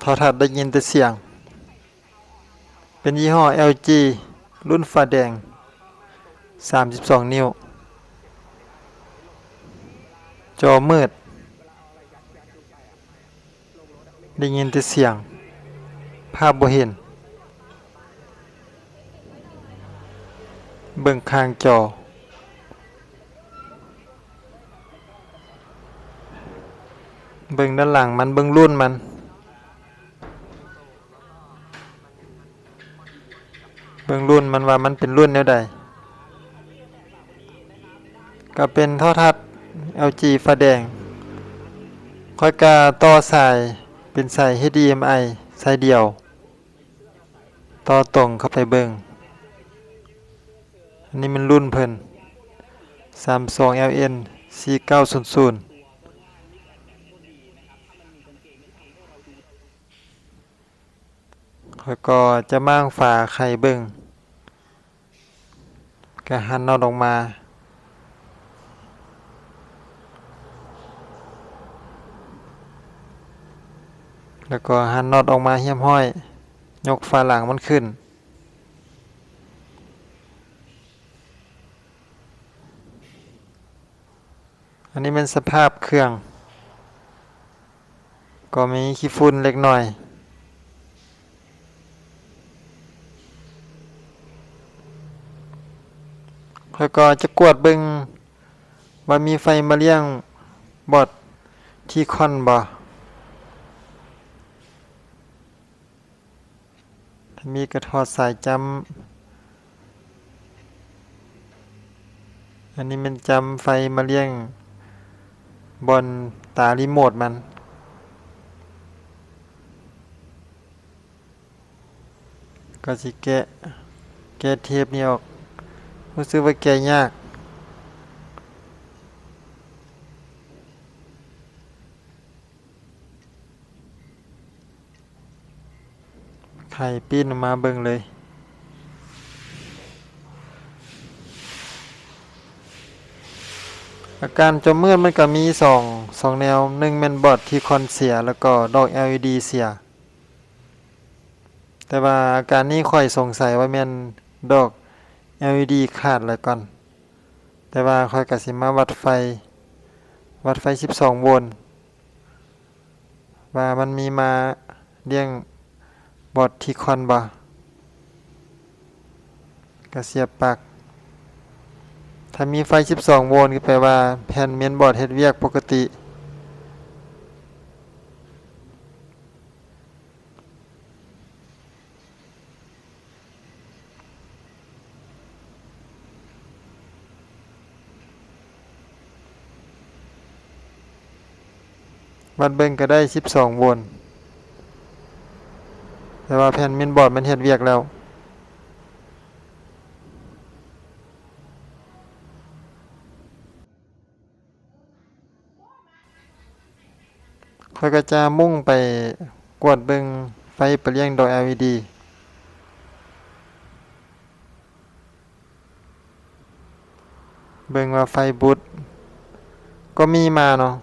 โทรทัศน์ได้ยินแต่เสียง เป็นยี่ห้อ LG รุ่นฟ้าแดง 32 นิ้ว จอมืด ได้ยินแต่เสียง ภาพบ่เห็น เบิ่งข้างจอเบิ่งด้านหลังมันเบิ่งรุ่นมัน เบิ่งรุ่นมันว่ามันเป็นรุ่นแนวใดก็เป็นโทรทัศน์ LG ฟ้าแดงค่อยกาต่อสายเป็นสาย HDMI สายเดียว ต่อตรงเข้าไปเบิงอันนี้มันรุ่นเพิ่น Samsung LN 4900แล้วก็จะมั่งฝาไข่เบิง ก็หันนอตออกมา แล้วก็หันนอตออกมาเหี่ยมห้อย ยกฝาหลังมันขึ้น อันนี้เป็นสภาพเครื่อง ก็มีขี้ฝุ่นเล็กน้อย แล้วก็จะกวดเบิงว่ามีไฟมาเลี้ยงบอดที่คอนบ่มีกระทอดสายจำอันนี้มันจำไฟมาเลี้ยงบนตารีโมทมันก็สิแกะแกะเทปนี้ออก รู้สึกว่าแกยาก ไข่ปิ้นออกมาเบิ่งเลยอาการจมมืดมันก็มีสองสองแนวหนึ่งแมนบอดที่คอนเสียแล้วก็ดอก LED เสีย แต่ว่าอาการนี้ค่อยสงสัยว่าแมนดอก LED ขาดแล้วก่อน แต่ว่าค่อยกสิมาวัดไฟ วัดไฟ 12 โวลต์ว่ามันมีมาเลี้ยงบอดที่คอนบ่ก็เสียบปลักถ้ามีไฟ 12 โวลต์ก็แปลว่าแผ่นเมนบอร์ดเฮ็ดเวียกปกติ วัดเบิ่งก็ได้12โวลต์แต่ว่าแผ่นเมนบอร์ดมันเฮ็ดเวียกแล้วข้อยก็จะมุ่งไปกวดเบิงไฟไปเลี้ยงดอก LED เบิงว่าไฟบูตก็มีมาเนาะ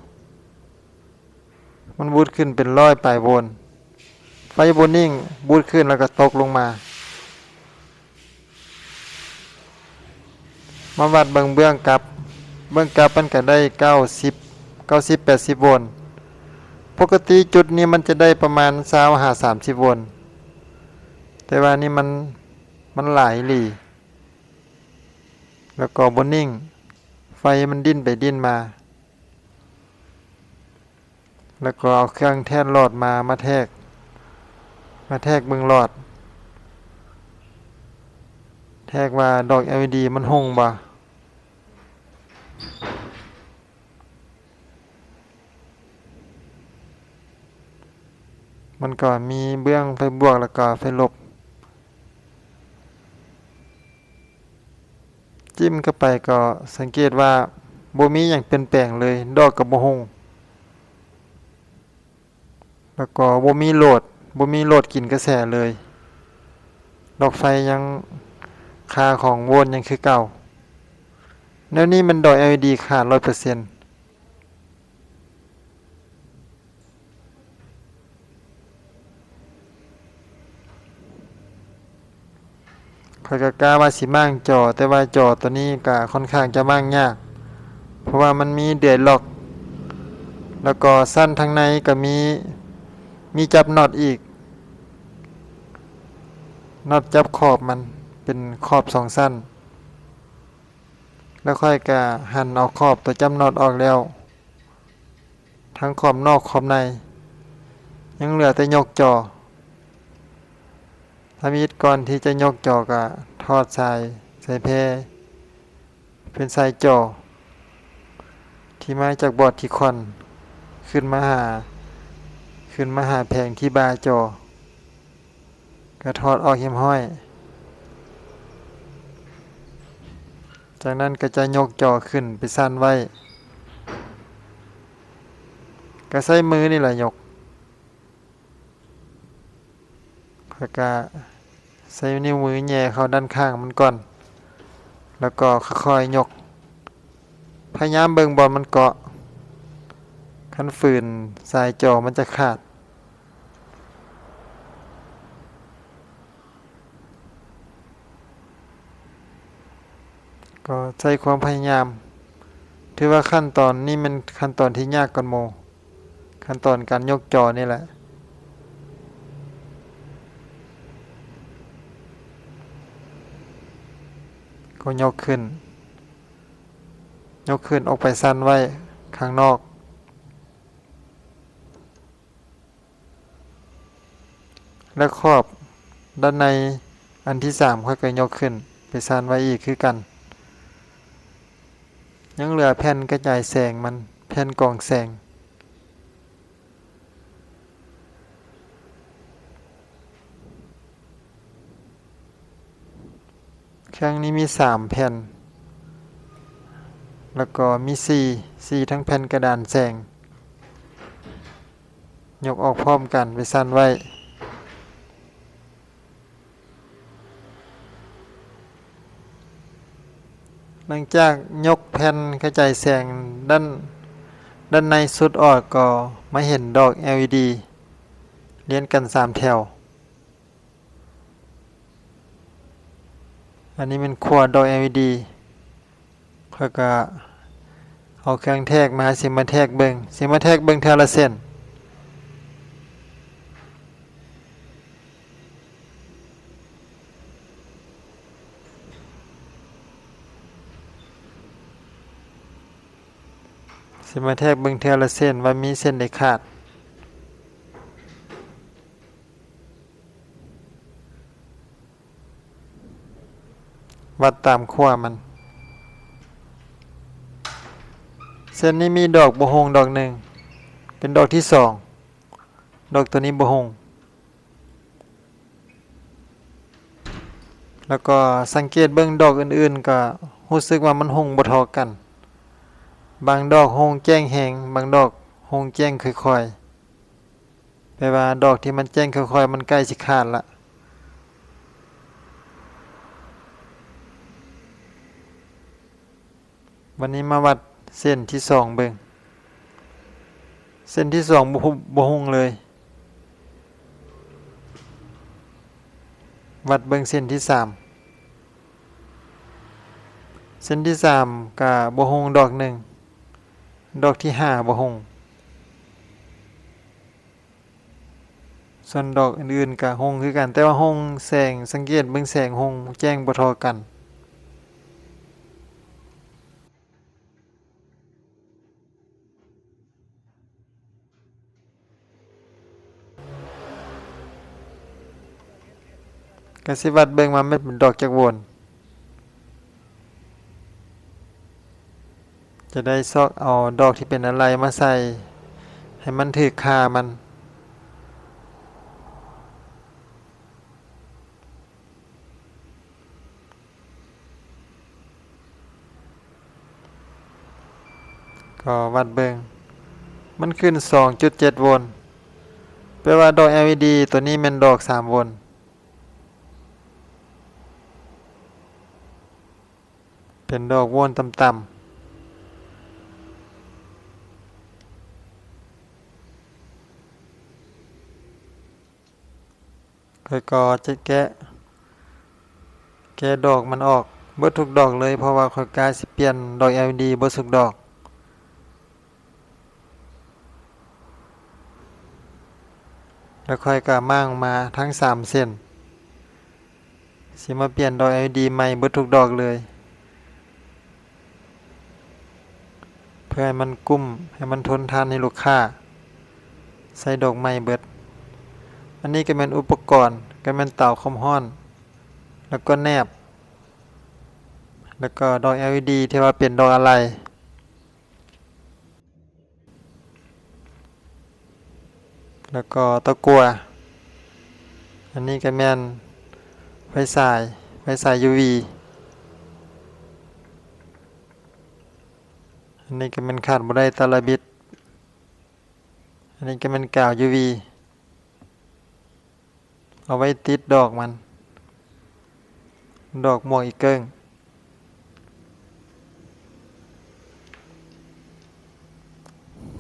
มันบูตขึ้นเป็นร้อยปลายวลต์ไฟบนนิ่งบูตขึ้นแล้วก็ตกลงมา มาวัดเบิงเบื้องกลับเบื้องกลับมันก็ได้90 90 80โวลต์ปกติจุดนี้มันจะได้ประมาณซาวหาสามสิบโวลต์แต่ว่านี่มันมันหลายหลีแล้วก็บนนิ่ง ไฟมันดิ้นไปดิ้นมา แล้วก็เอาเครื่องแท่นหลอดมามาแทก มาแทกเบึงหลอด แทกว่าดอก LED มันหงบ่มันก็มีเบื้องไฟบวกแล้วก็ไฟลบ จิ้มเข้าไปก็สังเกตว่าบ่มีอย่างเปลี่ยนแปลงเลย ดอกกับบ่หง แล้วก็บ่มีโหลดบ่มีโหลดกินกระแสเลย ดอกไฟยังค่าของโวลยังคือเก่า แล้วนี่มันดอย LED ขาดร้อยเปอร์เซ็นคอยกะกาว่าสิมั่งจอ แต่ว่าจอตัวนี้ก็ค่อนข้างจะมั่งยาก เพราะว่ามันมีเดือดหลอก แล้วก็สั้นทางในก็มี มีจับน็อตอีกน็อตจับขอบมันเป็นขอบสองสั้น แล้วค่อยกะหั่นเอาขอบตัวจับน็อตออกแล้ว ทั้งขอบนอกขอบใน ยังเหลือแต่ยกจอถ้ามีก่อนที่จะยกจอก็ทอดสายใส่เพเป็นสายจอที่มาจากบอดที่คอนขึ้นมาหา ขึ้นมาหาแผงที่บาจอก็ถอดออกเหีมห้อย จากนั้นก็จะยกจอขึ้นไปสั้นไว้ ก็ใช้มือนี่แหละยกแล้วก็ใช้นิ้วมือแย่เข้าด้านข้างมันก่อน แล้วก็ค่อยๆยก พยายามเบิ่งบอลมันเกาะ คันฝืนสายจอมันจะขาด ก็ใช้ความพยายาม ถือว่าขั้นตอนนี้มันขั้นตอนที่ยากกว่าโม ขั้นตอนการยกจอนี่แหละก็ยกขึ้น ยกขึ้นออกไปสั้นไว้ข้างนอก และครอบด้านในอันที่สามค่อยก็ยกขึ้น ไปสั้นไว้อีกคือกัน ยังเหลือแผ่นกระจายแสงมันแผ่นกองแสงเครื่องนี้มีสามแผ่น แล้วก็มีสี่สี่ทั้งแผ่นกระดานแสง ยกออกพร้อมกันไปสั้นไว้ หลังจากยกแผ่นกระจายแสงด้านด้านในสุดออกก็มาเห็นดอก LED เรียนกันสามแถว อันนี้เป็นขวดดอก LED ค่อยก็เอาเครื่องแทกมาสิมาแทกเบิงสิมาแทกเบิงเทละเส้น สิมาแทกเบิงเทอละเส้นว่ามีเส้นใดขาดวัดตามขั้วมัน เส้นนี้มีดอกบวหงดอกหนึ่ง เป็นดอกที่สอง ดอกตัวนี้บวหงแล้วก็สังเกตเบื้องดอกอื่นๆ ก็รู้สึกว่ามันหงบ่ทอกัน บางดอกหงแจ้งแหงบางดอกหงแจ้งค่อยๆแปลว่าดอกที่มันแจ้งค่อยๆมันใกล้สิขาดละวันนี้มาวัดเส้นที่สองเบิงเส้นที่สองบบหงเลย วัดเบิงเส้นที่สามเส้นที่สามกับบหงดอกหนึ่ง ดอกที่ห้าบหงส่วนดอกอื่นๆกับหงคือกัน แต่ว่าหงแสงสังเกตเบิ่งแสงหงแจ้งบ่ทอกันกสิวัดเบิ่งมามันเป็นดอกจักวน จะได้ซอกเอาดอกที่เป็นอะไรมาใส่ ให้มันถือค่ามันก็วัดเบิงมันขึ้น 2.7 โวลต์แปลว่าดอก LED ตัวนี้เป็นดอก 3 โวลต์เป็นดอกโวลต์ต่ำๆ อยก็จะแกะ แกะดอกมันออกเบิดทุกดอกเลยเพราะว่าค่อยกาสิเปลี่ยนดอก LED เบิดทุกดอกแล้วค่อยก็มั่างมาทั้ง3เส้นสิมาเปลี่ยนดอก LED ใหม่เบิดทุกดอกเลย เพื่อให้มันกุ้มให้มันทนทานให้ลูกค้า ใส่ดอกใหม่เบิด อันนี้ก็เป็นอุปกรณ์ก็เป็นเตาความร้อน แล้วก็แนบ แล้วก็ดอก LED ที่ว่าเป็นดอกอะไร แล้วก็ตะกัว อันนี้ก็แม่นไฟสายไฟสาย UV อันนี้ก็เป็นขาดบ่ได้ตาลบิด อันนี้ก็เป็นกาว UV เอาไว้ติดดอกมัน ดอกหมวกอีกเกิง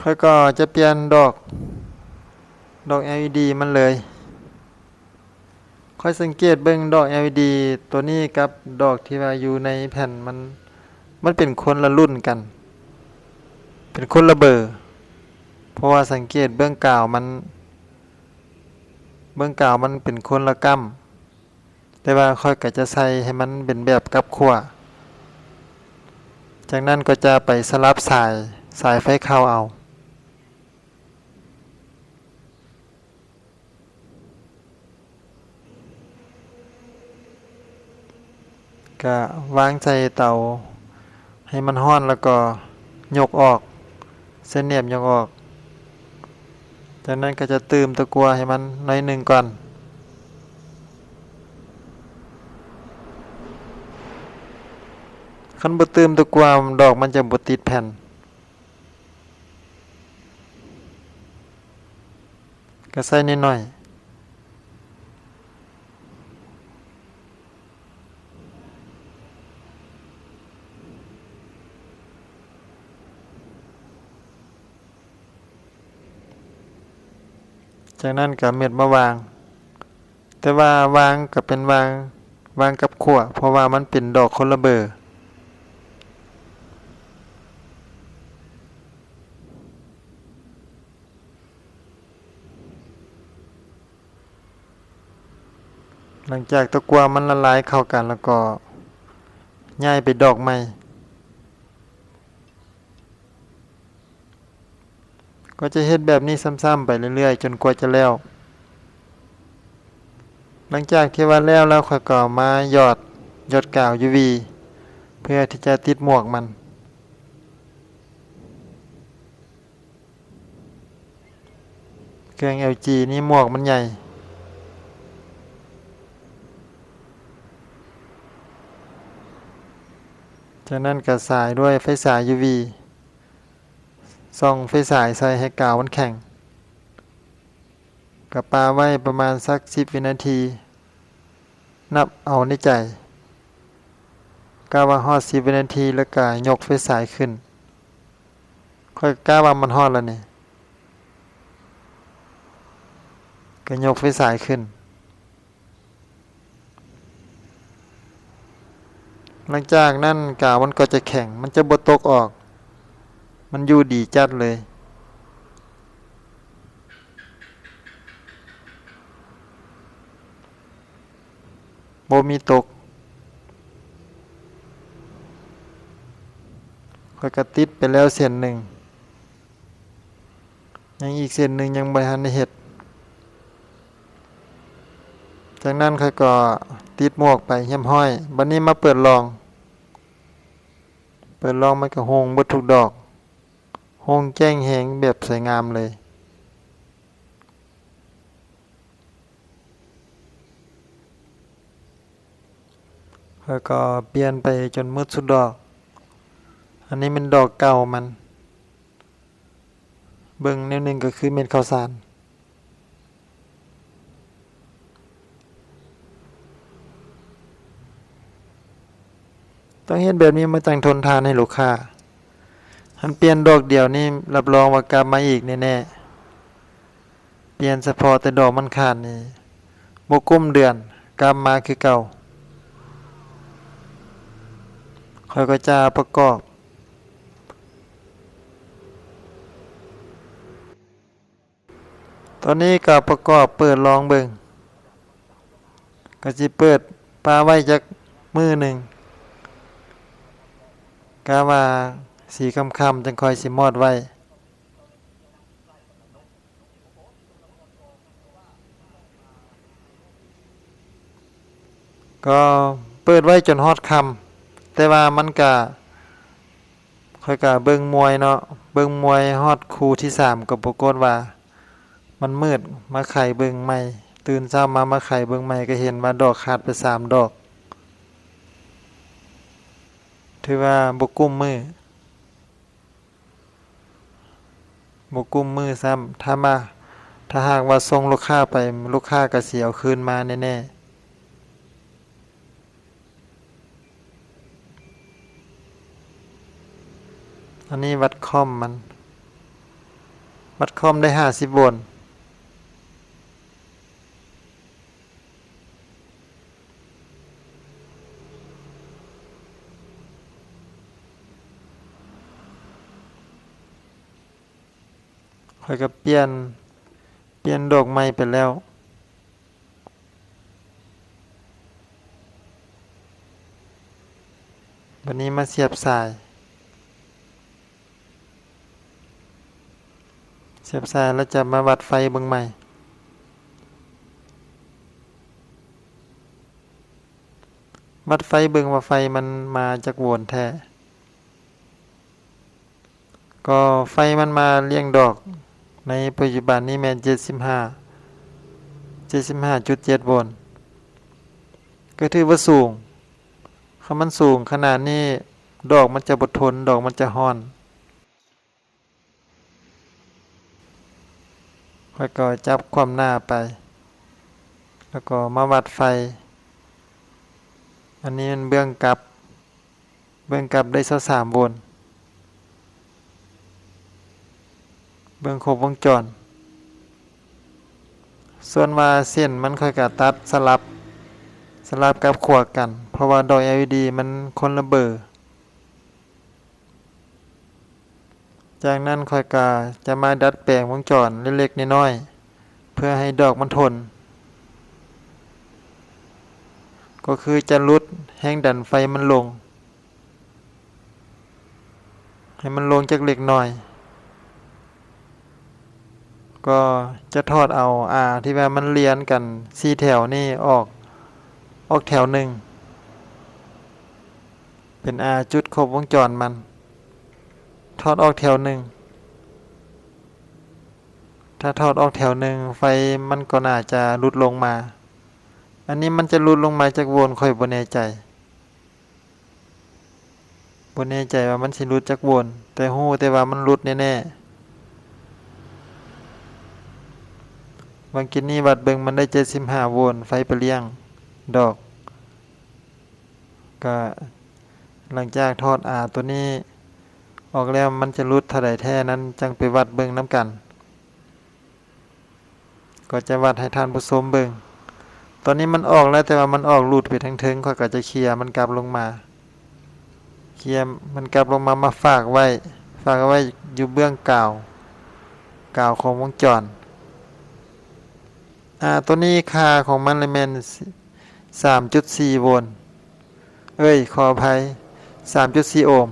ค่อยก็จะเปลี่ยนดอก ดอก LED มันเลย ค่อยสังเกตเบิ่งดอก LED ตัวนี้กับดอกที่ว่าอยู่ในแผ่นมัน มันเป็นคนละรุ่นกัน เป็นคนละเบอร์ เพราะว่าสังเกตเบื้องกล่าวมัน เบื้องกล่าวมันเป็นคนละกำแต่ว่าค่อยก็จะใส่ให้มันเป็นแบบกับขั้วจากนั้นก็จะไปสลับสายสายไฟเข้าเอาก็วางใจเตาให้มันห้อนแล้วก็ยกออก เส้นเนียบยกออก จากนั้นก็จะตืมตะกัวให้มันหน้อยหนึ่งก่อนคันบ่ตืมตะกัวดอกมันจะบ่ติดแผ่น ก็ใส่นิดหน่อย จากนั้นก็เม็ดมาวาง แต่ว่าวางก็เป็นวางวางกับขั่วเพราะว่ามันเป็นดอกคนละเบอร์หลังจากตะกัวมันละลายเข้ากันแล้วก็ย้ายไปดอกใหม่ ก็จะเฮ็ดแบบนี้ซ้ำๆไปเรื่อยๆ จนกว่าจะแล้ว หลังจากที่ว่าแล้วแล้วค่อยก็มาหยอดหยอดกาว UV เพื่อที่จะติดหมวกมัน เครื่อง LG นี่หมวกมันใหญ่จากนั้นก็สายด้วยไฟสาย UV ส่องไฟสายใส่ให้กาวมันแข็งกับปลาไว้ประมาณสัก10วินาที นับเอาในใจกาว่าฮอด10วินาทีแล้วก็ยกไฟสายขึ้น ค่อยกล้าว่ามันฮอดแล้วนี่ก็ยกไฟสายขึ้น หลังจากนั้นกาวมันก็จะแข็ง มันจะบ่ตกออก มันอยู่ดีจัดเลย โบมีตกค่อยกระติดไปแล้วเส้นหนึ่ง ยังอีกเส้นหนึ่งยังบริหารในเห็ด จากนั้นค่อยก็ติดหมวกไปเยี่ยมห้อย บันนี้มาเปิดลอง เปิดลองมันก็โฮงบดทุกดอก โฮงแจ้งแหงแบบสวยงามเลยแล้วก็เปลี่ยนไปจนมืดสุดดอก อันนี้มันดอกเก่ามัน เบิ่งนวหนึ่งก็คือเม็ดข้าวสาร ต้องเฮ็ดแบบนี้มาจังทนทานให้ลูกค้า หันเปลี่ยนดอกเดียวนี่รับรองว่ากลับมาอีกแน่ๆเปลี่ยนเฉพาะแต่ดอกมันขาดนี่บ่กุ้มเดือนกลับมาคือเก่าค่อยก็จะประกอบตอนนี้ก็ประกอบเปิดลองเบิงก็สิเปิดปลาไว้จักมือหนึ่งกะว่า สีคำคำจังคอยสิมอดไว้ ก็เปิดไว้จนฮอดคำแต่ว่ามันก็ค่อยก็เบิ่งมวยเนาะเบิ่งมวยฮอดคูที่สามก็ปรากฏว่า มันมืดมาไข่เบิ่งใหม่ ตื่นเช้ามามาไข่เบิ่งใหม่ก็เห็นว่าดอกขาดไปสามดอก ถือว่าบกุ้มมือ บ่กุ้มมือซ้ำถ้ามาถ้าหากว่าส่งลูกค้าไปลูกค้าก็สิเอาคืนมาแน่ๆอันนี้วัดคอมมัน วัดคอมได้ห้าสิบโว ค่อยก็เปลี่ยน เปลี่ยนดอกไม้ไปแล้ว วันนี้มาเสียบสาย เสียบสายแล้วจะมาวัดไฟเบิ่งใหม่วัดไฟเบิ่งว่าไฟมันมาจากวลต์แท้ ก็ไฟมันมาเลี้ยงดอก ในปัจจุบันนี้แม่น75 75.7โวลต์ก็ถือว่าสูงคำมันสูงขนาดนี้ดอกมันจะบดทน ดอกมันจะฮ้อนแล้วก็จับความหน้าไป แล้วก็มาวัดไฟ อันนี้มันเบื้องกลับ เบื้องกลับได้สามโวล เบื้องครบวงจร ส่วนว่าเส้นมันค่อยกะตัดสลับสลับกับขวกัน เพราะว่าดอก LED มันคนละเบอร์จากนั้นค่อยกาจะมาดัดแปลงวงจรเล็กๆน้อยๆเพื่อให้ดอกมันทน ก็คือจะลดแห้งดันไฟมันลง ให้มันลงจากเล็กน้อย ก็จะทอดเอาอ่าที่ว่ามันเลียนกันสี่แถวนี่ออก ออกแถวหนึ่ง เป็นอาจุดครบวงจรมันทอดออกแถวหนึ่ง ถ้าทอดออกแถวหนึ่งไฟมันก็น่าจะลุดลงมา อันนี้มันจะลุดลงมาจากวลต์ค่อยบ่แน่ใจบ่แน่ใจว่ามันสิลุดจากวลต์แต่ฮู้แต่ว่ามันลุดแน่ๆ บางกินนี้วัดเบิงมันได้75โวลต์ไฟไปเลี้ยงดอก ก็หลังจากทอดอาตัวนี้ออกแล้วมันจะรุดเท่าใดแท้นั้นจังไปวัดเบิงน้ำกัน ก็จะวัดให้ทานผู้ชมเบิงตอนนี้มันออกแล้วแต่ว่ามันออกรูดไปทางเทิงข้อยก็จะเคลียร์มันกลับลงมา เคลียร์มันกลับลงมามาฝากไว้ ฝากไว้อยู่เบื้องกล่าวกล่าวของวงจร อ่าตัวนี้ค่าของมันเลยแม่น3.4โวลต์เอ้ย ขออภัย3.4โอห์ม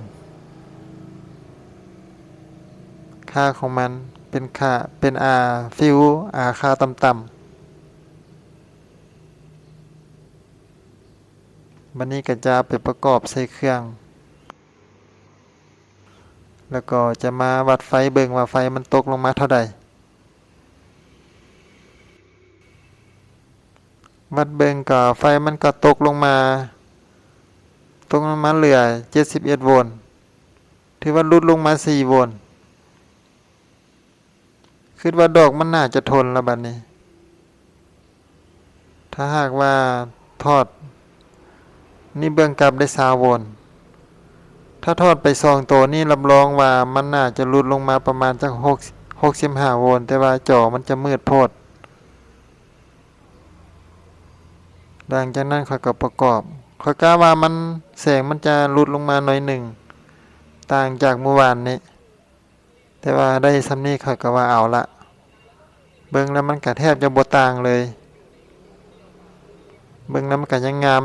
ค่าของมันเป็นค่าเป็นอาฟิวอาค่าต่ำๆบันนี้ก็จะไปประกอบใส่เครื่อง แล้วก็จะมาวัดไฟเบิ่งว่าไฟมันตกลงมาเท่าใด วัดเบิ่งก็ไฟมันก็ตกลงมา ตกลงมาเหลือ 71 โวลต์ถือว่าลดลงมา 4 โวลต์คิดว่าดอกมันน่าจะทนแล้วบัดนี้ ถ้าหากว่าทอด นี่เบื้องกลับได้ซาวโวลต์ถ้าทอดไปซองตัวนี่รับรองว่ามันน่าจะลดลงมาประมาณจัก6 65โวลต์แต่ว่าจอมันจะมืดโพด หลังจากนั้นค่อยก็ประกอบข้อยกาว่ามันแสงมันจะหลุดลงมาหน่อยหนึ่ง ต่างจากเมื่อวานนี้ แต่ว่าได้ซำนี้ข้อยก็ว่าเอาละเบิ่งแล้วมันก็แทบจะบ่ต่างเลย เบิ่งแล้วมันก็ยังงาม